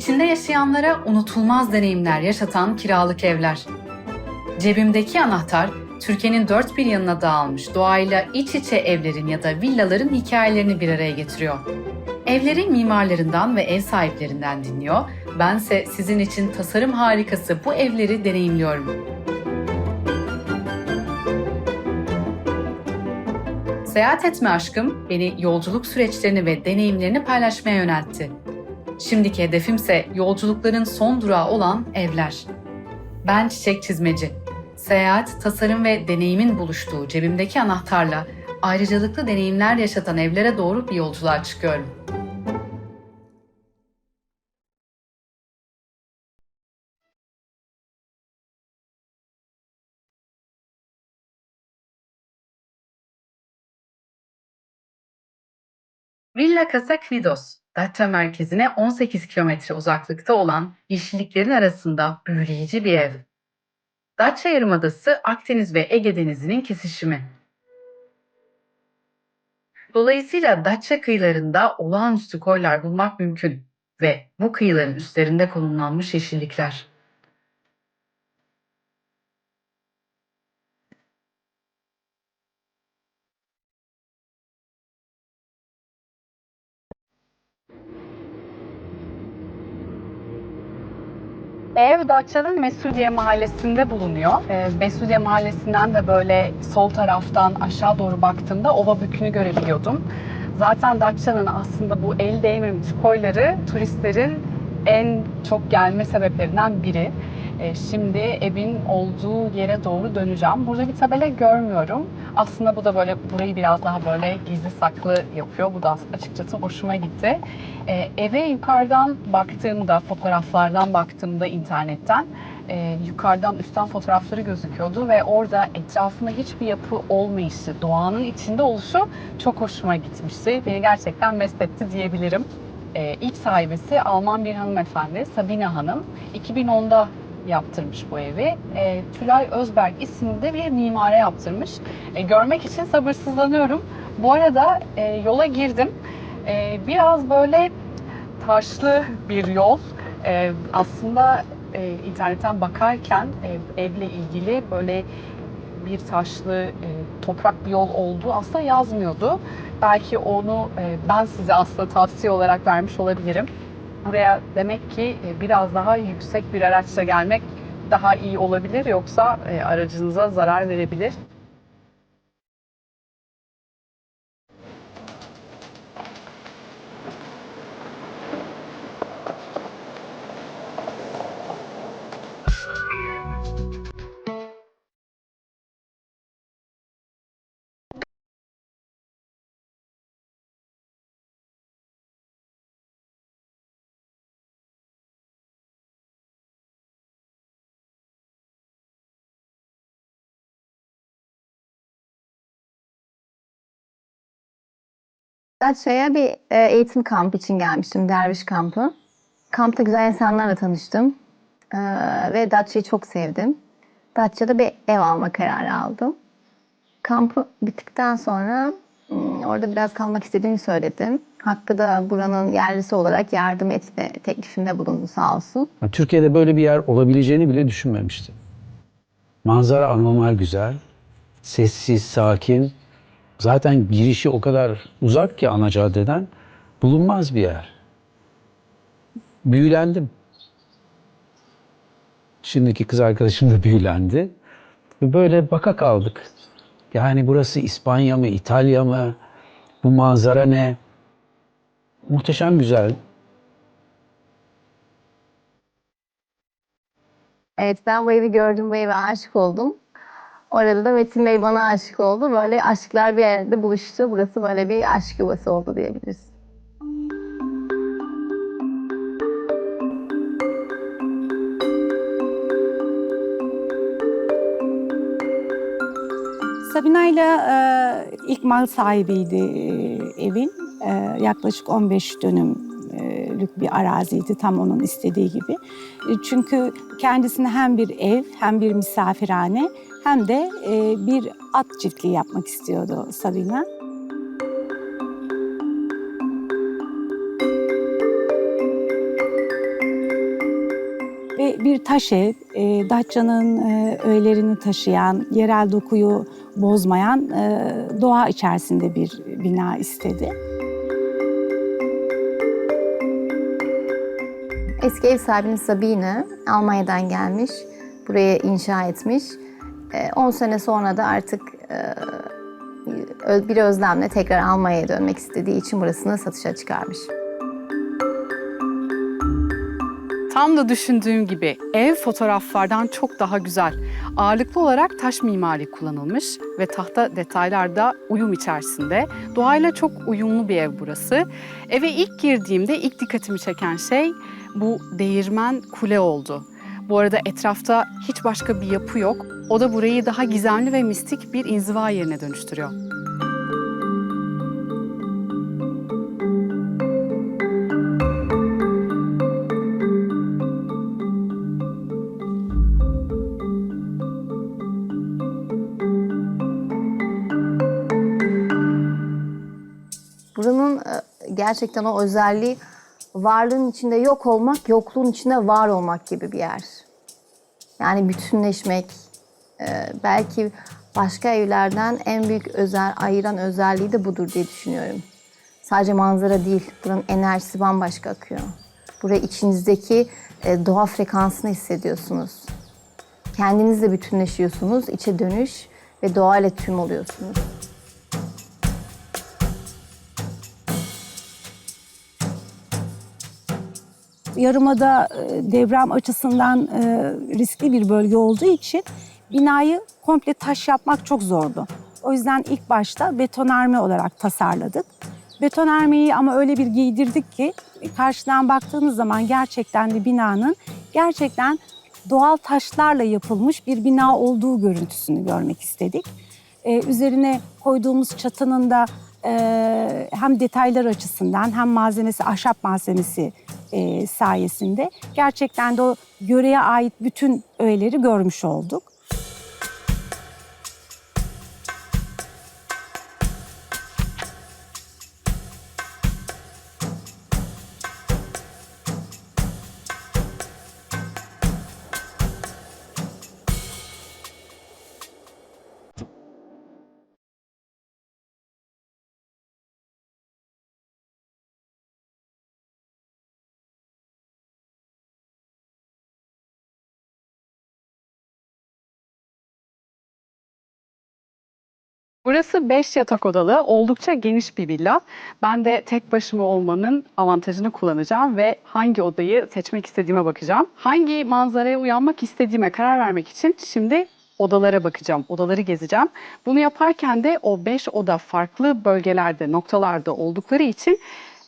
İçinde yaşayanlara unutulmaz deneyimler yaşatan kiralık evler. Cebimdeki anahtar, Türkiye'nin dört bir yanına dağılmış doğayla iç içe evlerin ya da villaların hikayelerini bir araya getiriyor. Evlerin mimarlarından ve ev sahiplerinden dinliyor, bense sizin için tasarım harikası bu evleri deneyimliyorum. Seyahat etme aşkım beni yolculuk süreçlerini ve deneyimlerini paylaşmaya yöneltti. Şimdiki hedefimse yolculukların son durağı olan evler. Ben Çiçek Çizmeci. Seyahat, tasarım ve deneyimin buluştuğu cebimdeki anahtarla ayrıcalıklı deneyimler yaşatan evlere doğru bir yolculuğa çıkıyorum. Villa Casa Knidos, Datça merkezine 18 kilometre uzaklıkta olan yeşilliklerin arasında büyüleyici bir ev. Datça Yarımadası Akdeniz ve Ege Denizi'nin kesişimi. Dolayısıyla Datça kıyılarında olağanüstü koylar bulmak mümkün ve bu kıyıların üstlerinde konumlanmış yeşillikler. Ev Datça'nın Mesudiye Mahallesi'nde bulunuyor. Ee, Mesudiye Mahallesi'nden de böyle sol taraftan aşağı doğru baktığımda ova bükünü görebiliyordum. Zaten Datça'nın aslında bu el değmemiş koyları turistlerin en çok gelme sebeplerinden biri. Ee, Şimdi evin olduğu yere doğru döneceğim. Burada bir tabela görmüyorum. Aslında bu da böyle burayı biraz daha böyle gizli saklı yapıyor. Bu da açıkçası hoşuma gitti. Ee, eve yukarıdan baktığımda, fotoğraflardan baktığımda internetten e, yukarıdan üstten fotoğrafları gözüküyordu ve orada etrafında hiçbir yapı olmayışı, doğanın içinde oluşu çok hoşuma gitmişti. Beni gerçekten mest etti diyebilirim. Ee, ilk sahibesi Alman bir hanımefendi, Sabine Hanım. 2010'da yaptırmış bu evi. E, Tülay Özberg isimli bir mimara yaptırmış. E, görmek için sabırsızlanıyorum. Bu arada e, yola girdim. E, biraz böyle taşlı bir yol. E, aslında e, internetten bakarken e, evle ilgili böyle bir taşlı e, toprak bir yol olduğu aslında yazmıyordu. Belki onu e, ben size aslında tavsiye olarak vermiş olabilirim. Buraya demek ki e, biraz daha yüksek bir araçla gelmek daha iyi olabilir yoksa e, aracınıza zarar verebilir. Datça'ya bir e, eğitim kampı için gelmiştim, derviş kampı. Kampta güzel insanlarla tanıştım Ee, ve Datça'yı çok sevdim. Datça'da bir ev alma kararı aldım. Kampı bittikten sonra hmm, orada biraz kalmak istediğini söyledim. Hakkı da buranın yerlisi olarak yardım etme teklifinde bulundu sağ olsun. Türkiye'de böyle bir yer olabileceğini bile düşünmemiştim. Manzara anormal güzel. Sessiz, sakin. Zaten girişi o kadar uzak ki ana caddeden bulunmaz bir yer. Büyülendim. Şimdiki kız arkadaşım da büyülendi. Böyle baka kaldık. Yani burası İspanya mı, İtalya mı? Bu manzara ne? Muhteşem güzel. Evet ben bu evi gördüm, bu eve aşık oldum. Orada da Metin Bey bana aşık oldu. Böyle aşklar bir yerde buluştu. Burası böyle bir aşk yuvası oldu diyebiliriz. Sabina ile e, ilk mal sahibiydi e, evin. E, yaklaşık 15 dönümlük bir araziydi tam onun istediği gibi. E, çünkü kendisine hem bir ev hem bir misafirhane hem de e, bir at çiftliği yapmak istiyordu Sabina. bir taş ev, e, Datça'nın e, öğelerini taşıyan, yerel dokuyu bozmayan e, doğa içerisinde bir bina istedi. Eski ev sahibimiz Sabine Almanya'dan gelmiş. Buraya inşa etmiş. Ee, 10 sene sonra da artık e, bir özlemle tekrar Almanya'ya dönmek istediği için burasını satışa çıkarmış. Tam da düşündüğüm gibi ev fotoğraflardan çok daha güzel. Ağırlıklı olarak taş mimari kullanılmış ve tahta detaylar da uyum içerisinde. Doğayla çok uyumlu bir ev burası. Eve ilk girdiğimde ilk dikkatimi çeken şey bu değirmen kule oldu. Bu arada etrafta hiç başka bir yapı yok. O da burayı daha gizemli ve mistik bir inziva yerine dönüştürüyor. Buranın e, gerçekten o özelliği varlığın içinde yok olmak, yokluğun içinde var olmak gibi bir yer. Yani bütünleşmek, e, belki başka evlerden en büyük özel, ayıran özelliği de budur diye düşünüyorum. Sadece manzara değil, buranın enerjisi bambaşka akıyor. Buraya içinizdeki e, doğa frekansını hissediyorsunuz. Kendinizle bütünleşiyorsunuz, içe dönüş ve doğayla tüm oluyorsunuz. Yarımada e, deprem açısından e, riskli bir bölge olduğu için binayı komple taş yapmak çok zordu. O yüzden ilk başta betonarme olarak tasarladık. Betonarmeyi ama öyle bir giydirdik ki karşıdan baktığınız zaman gerçekten de binanın gerçekten doğal taşlarla yapılmış bir bina olduğu görüntüsünü görmek istedik. Ee, üzerine koyduğumuz çatının da e, hem detaylar açısından hem malzemesi ahşap malzemesi e, sayesinde gerçekten de o yöreye ait bütün öğeleri görmüş olduk. Burası 5 yatak odalı, oldukça geniş bir villa. Ben de tek başıma olmanın avantajını kullanacağım ve hangi odayı seçmek istediğime bakacağım. Hangi manzaraya uyanmak istediğime karar vermek için şimdi odalara bakacağım, odaları gezeceğim. Bunu yaparken de o 5 oda farklı bölgelerde, noktalarda oldukları için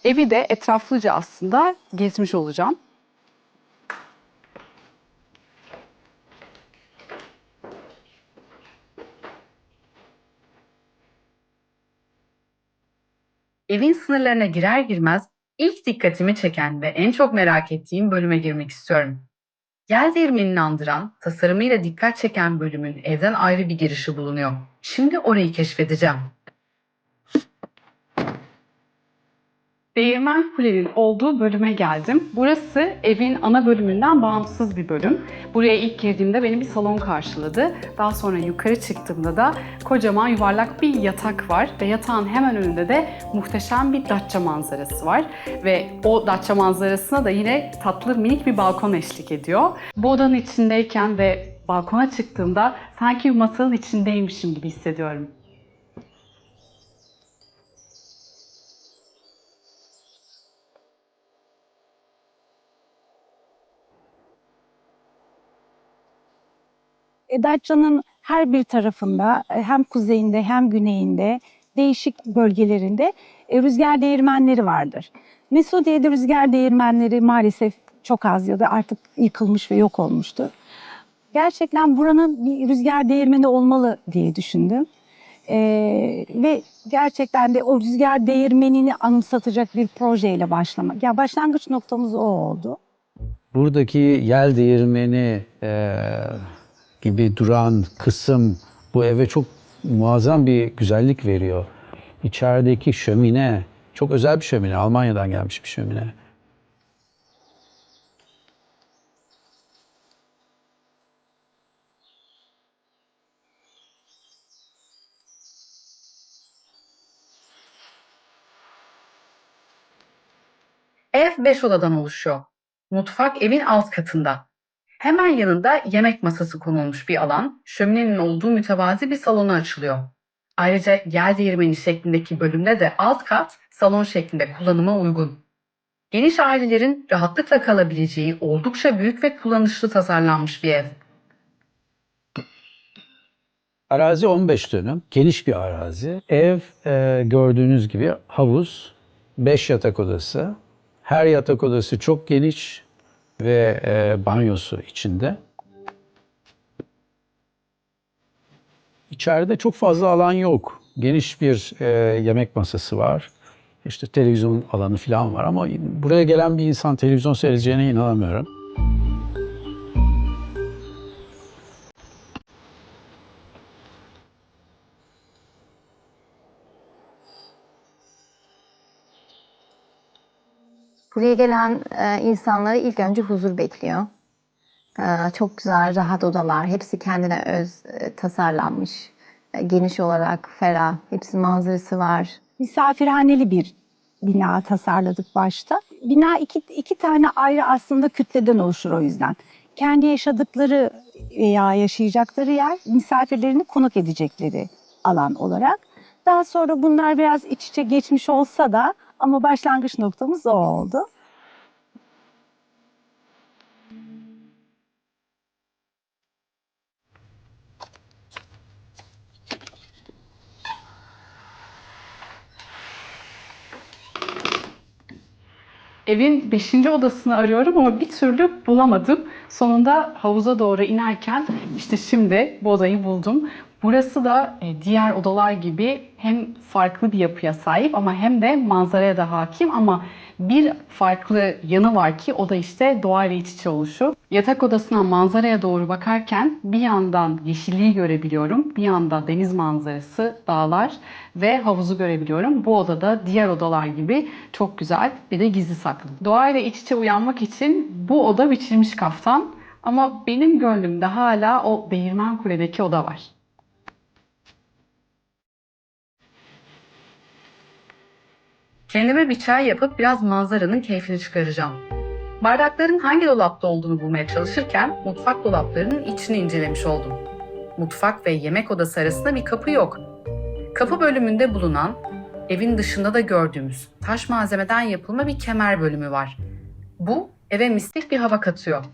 evi de etraflıca aslında gezmiş olacağım. Evin sınırlarına girer girmez ilk dikkatimi çeken ve en çok merak ettiğim bölüme girmek istiyorum. Yel değirmenini andıran, tasarımıyla dikkat çeken bölümün evden ayrı bir girişi bulunuyor. Şimdi orayı keşfedeceğim. Değirmen Kule'nin olduğu bölüme geldim. Burası evin ana bölümünden bağımsız bir bölüm. Buraya ilk girdiğimde beni bir salon karşıladı. Daha sonra yukarı çıktığımda da kocaman yuvarlak bir yatak var ve yatağın hemen önünde de muhteşem bir Datça manzarası var. Ve o Datça manzarasına da yine tatlı minik bir balkon eşlik ediyor. Bu odanın içindeyken ve balkona çıktığımda sanki bir masalın içindeymişim gibi hissediyorum. Datça'nın her bir tarafında e, hem kuzeyinde hem güneyinde değişik bölgelerinde e, rüzgar değirmenleri vardır. Mesudiye'de rüzgar değirmenleri maalesef çok az ya da artık yıkılmış ve yok olmuştu. Gerçekten buranın bir rüzgar değirmeni olmalı diye düşündüm. E, ve gerçekten de o rüzgar değirmenini anımsatacak bir projeyle başlamak. Ya başlangıç noktamız o oldu. Buradaki yel değirmeni e, gibi duran kısım bu eve çok muazzam bir güzellik veriyor. İçerideki şömine, çok özel bir şömine, Almanya'dan gelmiş bir şömine. Ev 5 odadan oluşuyor. Mutfak evin alt katında. Hemen yanında yemek masası konulmuş bir alan, şöminenin olduğu mütevazi bir salonu açılıyor. Ayrıca yer değirmeni şeklindeki bölümde de alt kat salon şeklinde kullanıma uygun. Geniş ailelerin rahatlıkla kalabileceği oldukça büyük ve kullanışlı tasarlanmış bir ev. Arazi 15 dönüm, geniş bir arazi. Ev e, gördüğünüz gibi havuz, 5 yatak odası. Her yatak odası çok geniş ve e, banyosu içinde. İçeride çok fazla alan yok. Geniş bir e, yemek masası var. İşte televizyon alanı falan var ama buraya gelen bir insan televizyon seyredeceğine inanamıyorum. Buraya gelen e, insanları ilk önce huzur bekliyor. E, çok güzel, rahat odalar. Hepsi kendine öz e, tasarlanmış. E, geniş olarak ferah. Hepsi manzarası var. misafirhaneli bir bina tasarladık başta. Bina iki, iki tane ayrı aslında kütleden oluşur o yüzden. Kendi yaşadıkları veya yaşayacakları yer misafirlerini konuk edecekleri alan olarak. Daha sonra bunlar biraz iç içe geçmiş olsa da ama başlangıç noktamız o oldu. Evin 5. odasını arıyorum ama bir türlü bulamadım. Sonunda havuza doğru inerken işte şimdi bu odayı buldum. Burası da e, diğer odalar gibi hem farklı bir yapıya sahip ama hem de manzaraya da hakim ama bir farklı yanı var ki o da işte doğayla iç içe oluşu. Yatak odasına manzaraya doğru bakarken bir yandan yeşilliği görebiliyorum, bir yandan deniz manzarası, dağlar ve havuzu görebiliyorum. Bu odada diğer odalar gibi çok güzel bir de gizli saklı. Doğayla iç içe uyanmak için bu oda biçilmiş kaftan ama benim gönlümde hala o Değirmen Kule'deki oda var. Kendime bir çay yapıp biraz manzaranın keyfini çıkaracağım. Bardakların hangi dolapta olduğunu bulmaya çalışırken mutfak dolaplarının içini incelemiş oldum. Mutfak ve yemek odası arasında bir kapı yok. Kapı bölümünde bulunan, evin dışında da gördüğümüz taş malzemeden yapılma bir kemer bölümü var. Bu eve mistik bir hava katıyor.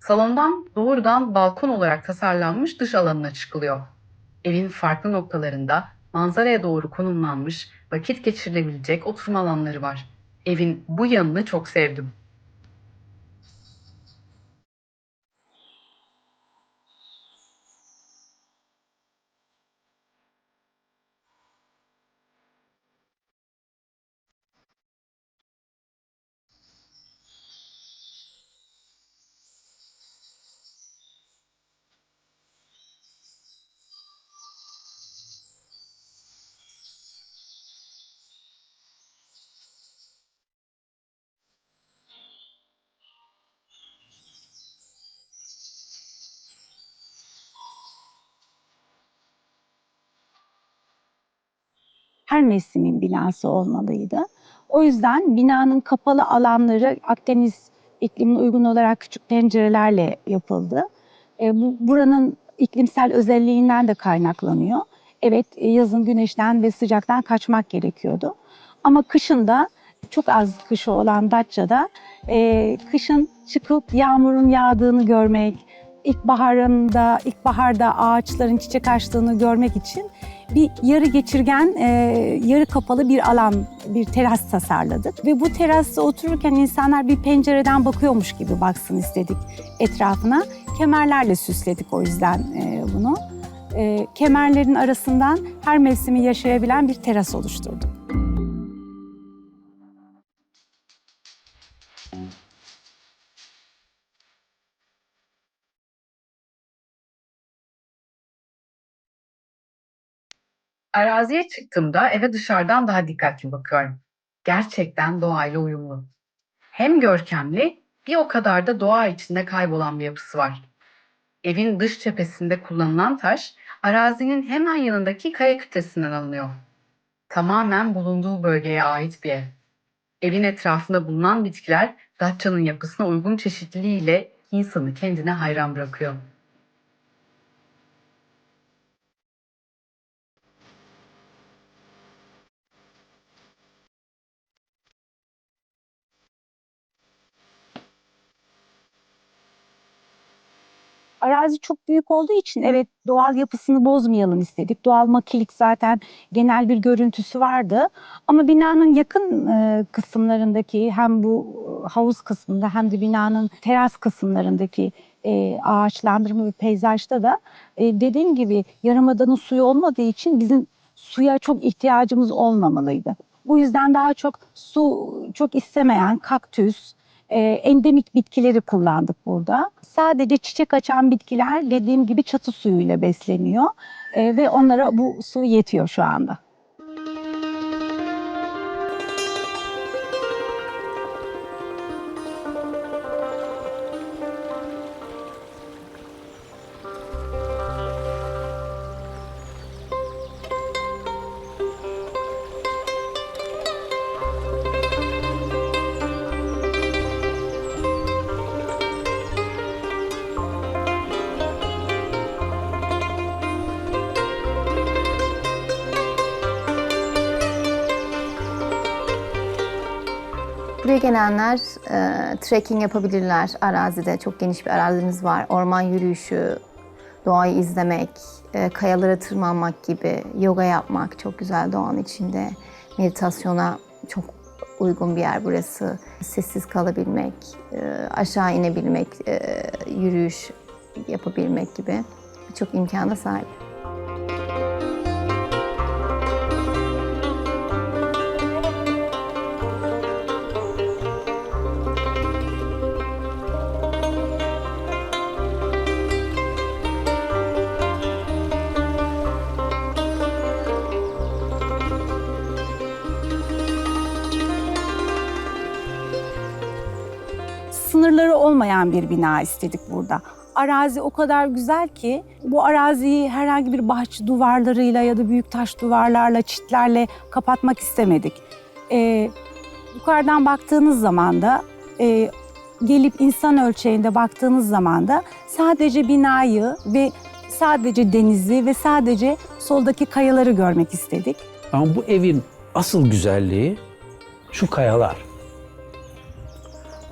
Salondan doğrudan balkon olarak tasarlanmış dış alanına çıkılıyor. Evin farklı noktalarında manzaraya doğru konumlanmış vakit geçirilebilecek oturma alanları var. Evin bu yanını çok sevdim. Her mevsimin binası olmalıydı. O yüzden binanın kapalı alanları Akdeniz iklimine uygun olarak küçük pencerelerle yapıldı. E, bu buranın iklimsel özelliğinden de kaynaklanıyor. Evet e, yazın güneşten ve sıcaktan kaçmak gerekiyordu. Ama kışın da çok az kışı olan Datça'da e, kışın çıkıp yağmurun yağdığını görmek, ilkbaharında, ilkbaharda ağaçların çiçek açtığını görmek için bir yarı geçirgen, e, yarı kapalı bir alan, bir teras tasarladık. Ve bu terasta otururken insanlar bir pencereden bakıyormuş gibi baksın istedik etrafına. Kemerlerle süsledik o yüzden e, bunu. E, kemerlerin arasından her mevsimi yaşayabilen bir teras oluşturduk. Araziye çıktığımda eve dışarıdan daha dikkatli bakıyorum. Gerçekten doğayla uyumlu. Hem görkemli bir o kadar da doğa içinde kaybolan bir yapısı var. Evin dış cephesinde kullanılan taş arazinin hemen yanındaki kaya kütlesinden alınıyor. Tamamen bulunduğu bölgeye ait bir ev. Evin etrafında bulunan bitkiler Datça'nın yapısına uygun çeşitliliğiyle insanı kendine hayran bırakıyor. Arazi çok büyük olduğu için evet doğal yapısını bozmayalım istedik. Doğal makilik zaten genel bir görüntüsü vardı. Ama binanın yakın e, kısımlarındaki hem bu e, havuz kısmında hem de binanın teras kısımlarındaki e, ağaçlandırma ve peyzajda da e, dediğim gibi yarımadanın suyu olmadığı için bizim suya çok ihtiyacımız olmamalıydı. Bu yüzden daha çok su çok istemeyen kaktüs, e, endemik bitkileri kullandık burada. Sadece çiçek açan bitkiler dediğim gibi çatı suyuyla besleniyor E, ve onlara bu su yetiyor şu anda. Buraya gelenler e, trekking yapabilirler arazide. Çok geniş bir arazimiz var. Orman yürüyüşü, doğayı izlemek, e, kayalara tırmanmak gibi, yoga yapmak çok güzel doğanın içinde. Meditasyona çok uygun bir yer burası. Sessiz kalabilmek, e, aşağı inebilmek, e, yürüyüş yapabilmek gibi birçok imkana sahip. Olmayan bir bina istedik burada. Arazi o kadar güzel ki bu araziyi herhangi bir bahçe duvarlarıyla ya da büyük taş duvarlarla, çitlerle kapatmak istemedik. Ee, yukarıdan baktığınız zaman da e, gelip insan ölçeğinde baktığınız zaman da sadece binayı ve sadece denizi ve sadece soldaki kayaları görmek istedik. Ama bu evin asıl güzelliği şu kayalar.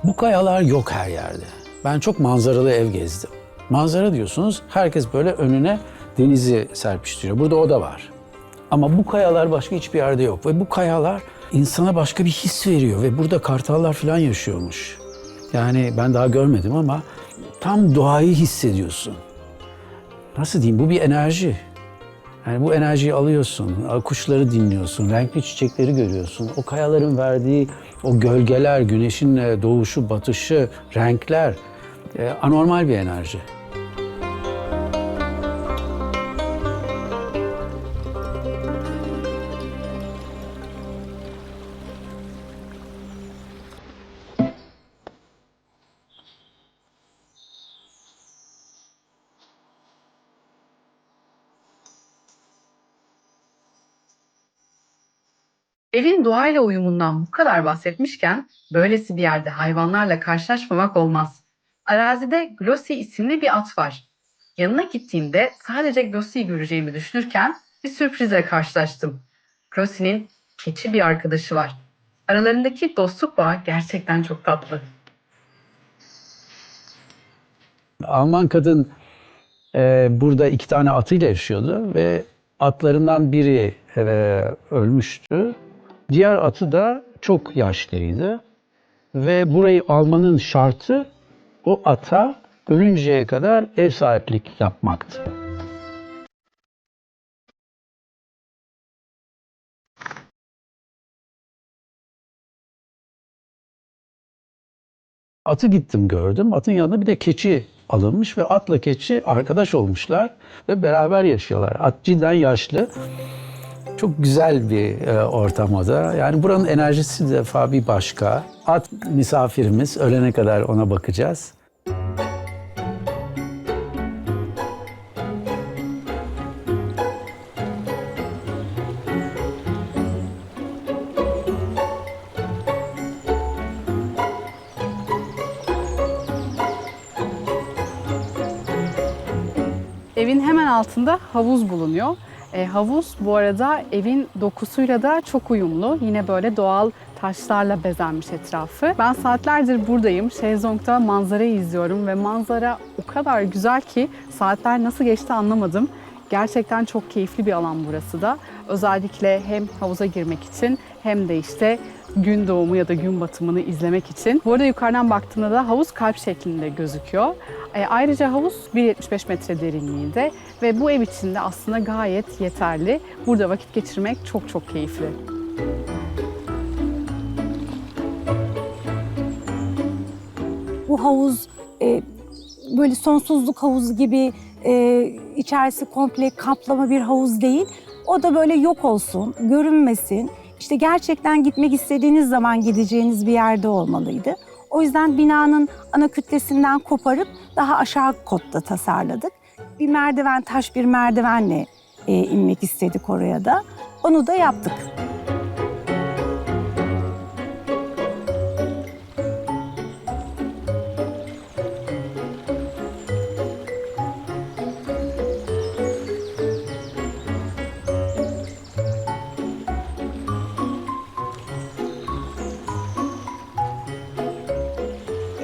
Bu kayalar yok her yerde. Ben çok manzaralı ev gezdim. Manzara diyorsunuz, herkes böyle önüne denizi serpiştiriyor. Burada o da var. Ama bu kayalar başka hiçbir yerde yok. Ve bu kayalar insana başka bir his veriyor. Ve burada kartallar falan yaşıyormuş. Yani ben daha görmedim ama tam doğayı hissediyorsun. Nasıl diyeyim, bu bir enerji. Yani bu enerjiyi alıyorsun, kuşları dinliyorsun, renkli çiçekleri görüyorsun. O kayaların verdiği o gölgeler, güneşin doğuşu, batışı, renkler e, anormal bir enerji. Evin doğayla uyumundan bu kadar bahsetmişken böylesi bir yerde hayvanlarla karşılaşmamak olmaz. Arazide Glossy isimli bir at var. Yanına gittiğimde sadece Glossy'yi göreceğimi düşünürken bir sürprize karşılaştım. Glossy'nin keçi bir arkadaşı var. Aralarındaki dostluk bağı gerçekten çok tatlı. Alman kadın e, burada iki tane atıyla yaşıyordu ve atlarından biri e, ölmüştü. Diğer atı da çok yaşlıydı. Ve burayı almanın şartı o ata ölünceye kadar ev sahiplik yapmaktı. Atı gittim gördüm. Atın yanında bir de keçi alınmış ve atla keçi arkadaş olmuşlar ve beraber yaşıyorlar. At cidden yaşlı. Çok güzel bir e, ortam o da. Yani buranın enerjisi de defa bir başka. At misafirimiz, ölene kadar ona bakacağız. Evin hemen altında havuz bulunuyor. E, havuz bu arada evin dokusuyla da çok uyumlu. Yine böyle doğal taşlarla bezenmiş etrafı. Ben saatlerdir buradayım. Şezlong'da manzarayı izliyorum ve manzara o kadar güzel ki saatler nasıl geçti anlamadım. Gerçekten çok keyifli bir alan burası da. Özellikle hem havuza girmek için hem de işte gün doğumu ya da gün batımını izlemek için. Bu arada yukarıdan baktığımda da havuz kalp şeklinde gözüküyor. E, ayrıca havuz 1.75 metre derinliğinde ve bu ev içinde aslında gayet yeterli. Burada vakit geçirmek çok çok keyifli. Bu havuz e, böyle sonsuzluk havuzu gibi e, içerisi komple kaplama bir havuz değil. O da böyle yok olsun, görünmesin. İşte gerçekten gitmek istediğiniz zaman gideceğiniz bir yerde olmalıydı. O yüzden binanın ana kütlesinden koparıp daha aşağı kotta tasarladık. Bir merdiven, taş bir merdivenle e, inmek istedik oraya da. Onu da yaptık.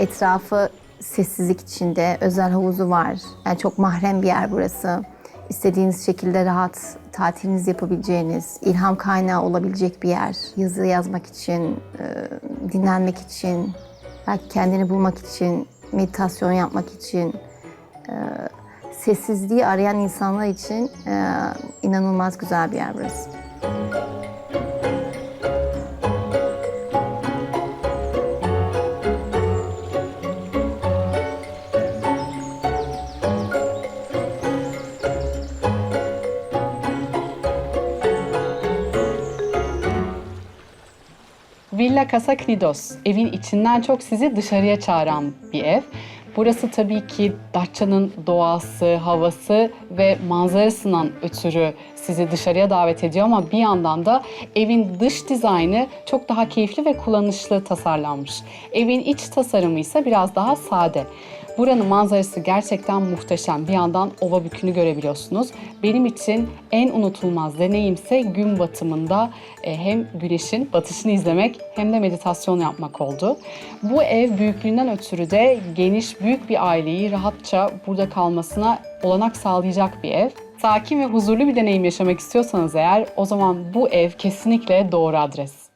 Etrafı sessizlik içinde, özel havuzu var. Yani çok mahrem bir yer burası. İstediğiniz şekilde rahat tatilinizi yapabileceğiniz, ilham kaynağı olabilecek bir yer. Yazı yazmak için, e, dinlenmek için, belki kendini bulmak için, meditasyon yapmak için, e, sessizliği arayan insanlar için e, inanılmaz güzel bir yer burası. Villa Casa Knidos, evin içinden çok sizi dışarıya çağıran bir ev. Burası tabii ki Datça'nın doğası, havası ve manzarasından ötürü sizi dışarıya davet ediyor ama bir yandan da evin dış dizaynı çok daha keyifli ve kullanışlı tasarlanmış. Evin iç tasarımı ise biraz daha sade. Buranın manzarası gerçekten muhteşem. Bir yandan ova bükünü görebiliyorsunuz. Benim için en unutulmaz deneyimse gün batımında e, hem güneşin batışını izlemek hem de meditasyon yapmak oldu. Bu ev büyüklüğünden ötürü de geniş büyük bir aileyi rahatça burada kalmasına olanak sağlayacak bir ev. Sakin ve huzurlu bir deneyim yaşamak istiyorsanız eğer o zaman bu ev kesinlikle doğru adres.